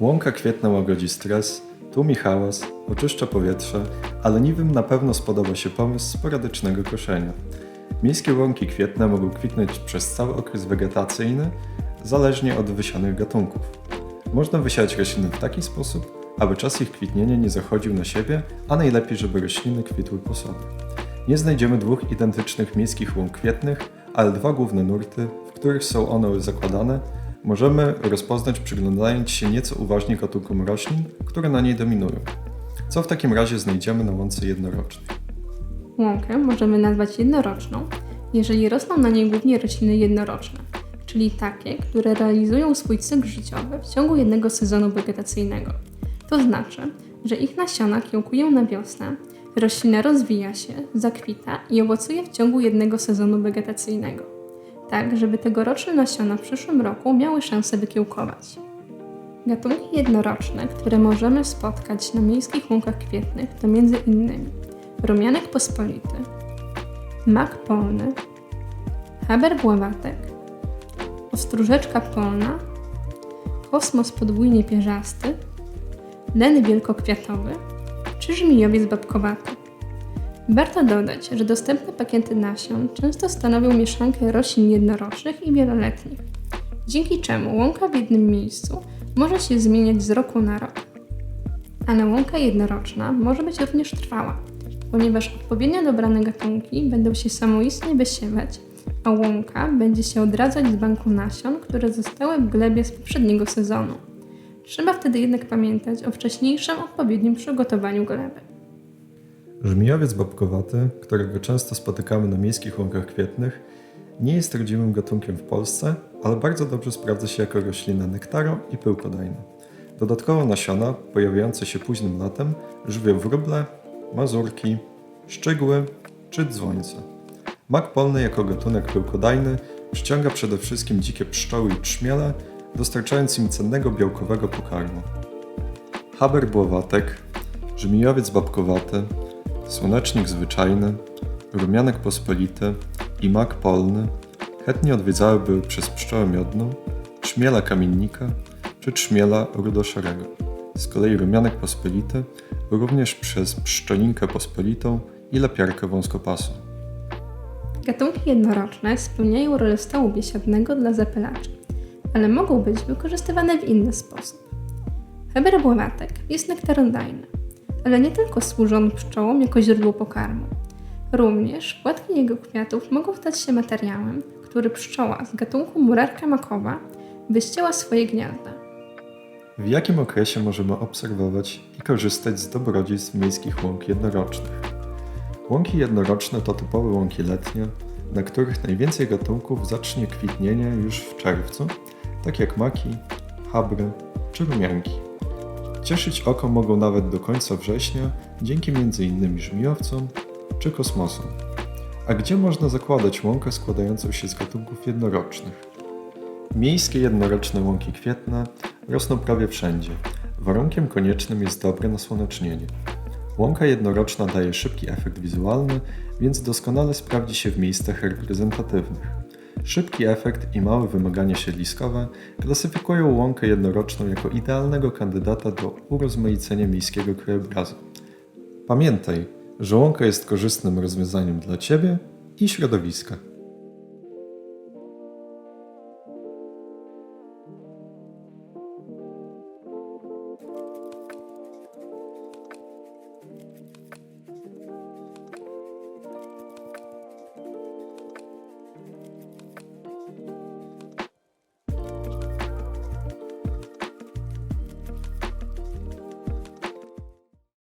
Łąka kwietna łagodzi stres, tłumi hałas, oczyszcza powietrze, ale leniwym na pewno spodoba się pomysł sporadycznego koszenia. Miejskie łąki kwietne mogą kwitnąć przez cały okres wegetacyjny, zależnie od wysianych gatunków. Można wysiać rośliny w taki sposób, aby czas ich kwitnienia nie zachodził na siebie, a najlepiej, żeby rośliny kwitły po sobie. Nie znajdziemy dwóch identycznych miejskich łąk kwietnych, ale dwa główne nurty, w których są one zakładane, możemy rozpoznać przyglądając się nieco uważniej gatunkom roślin, które na niej dominują. Co w takim razie znajdziemy na łące jednorocznej? Łąkę możemy nazwać jednoroczną, jeżeli rosną na niej głównie rośliny jednoroczne, czyli takie, które realizują swój cykl życiowy w ciągu jednego sezonu wegetacyjnego. To znaczy, że ich nasiona kiełkują na wiosnę, roślina rozwija się, zakwita i owocuje w ciągu jednego sezonu wegetacyjnego, tak żeby tegoroczne nasiona w przyszłym roku miały szansę wykiełkować. Gatunki jednoroczne, które możemy spotkać na miejskich łąkach kwietnych to innymi rumianek pospolity, mak polny, haber bławatek, ostróżeczka polna, kosmos podwójnie pierzasty, len wielkokwiatowy czy żmijowiec babkowaty. Warto dodać, że dostępne pakiety nasion często stanowią mieszankę roślin jednorocznych i wieloletnich, dzięki czemu łąka w jednym miejscu może się zmieniać z roku na rok. Ale łąka jednoroczna może być również trwała, ponieważ odpowiednio dobrane gatunki będą się samoistnie wysiewać, a łąka będzie się odradzać z banku nasion, które zostały w glebie z poprzedniego sezonu. Trzeba wtedy jednak pamiętać o wcześniejszym odpowiednim przygotowaniu gleby. Żmijowiec babkowaty, którego często spotykamy na miejskich łąkach kwietnych, nie jest rodzimym gatunkiem w Polsce, ale bardzo dobrze sprawdza się jako roślina nektaro i pyłkodajna. Dodatkowo nasiona, pojawiające się późnym latem, żywią wróble, mazurki, szczygły czy dzwońce. Mak polny jako gatunek pyłkodajny przyciąga przede wszystkim dzikie pszczoły i trzmiele, dostarczając im cennego białkowego pokarmu. Haber błowatek, żmijowiec babkowaty, słonecznik zwyczajny, rumianek pospolity i mak polny chętnie odwiedzały były przez pszczołę miodną, trzmiela kamiennika czy trzmiela rudoszarego. Z kolei rumianek pospolity również przez pszczolinkę pospolitą i lepiarkę wąskopasą. Gatunki jednoroczne spełniają rolę stołu biesiadnego dla zapylaczy, ale mogą być wykorzystywane w inny sposób. Heber bławatek jest nektarodajny, ale nie tylko służy on pszczołom jako źródło pokarmu. Również płatki jego kwiatów mogą stać się materiałem, który pszczoła z gatunku murarka makowa wyścięła swoje gniazda. W jakim okresie możemy obserwować i korzystać z dobrodziejstw miejskich łąk jednorocznych? Łąki jednoroczne to typowe łąki letnie, na których najwięcej gatunków zacznie kwitnienie już w czerwcu, tak jak maki, habry czy rumianki. Cieszyć oko mogą nawet do końca września dzięki m.in. żmijowcom czy kosmosom. A gdzie można zakładać łąkę składającą się z gatunków jednorocznych? Miejskie jednoroczne łąki kwietne rosną prawie wszędzie. Warunkiem koniecznym jest dobre nasłonecznienie. Łąka jednoroczna daje szybki efekt wizualny, więc doskonale sprawdzi się w miejscach reprezentatywnych. Szybki efekt i małe wymagania siedliskowe klasyfikują łąkę jednoroczną jako idealnego kandydata do urozmaicenia miejskiego krajobrazu. Pamiętaj, że łąka jest korzystnym rozwiązaniem dla Ciebie i środowiska.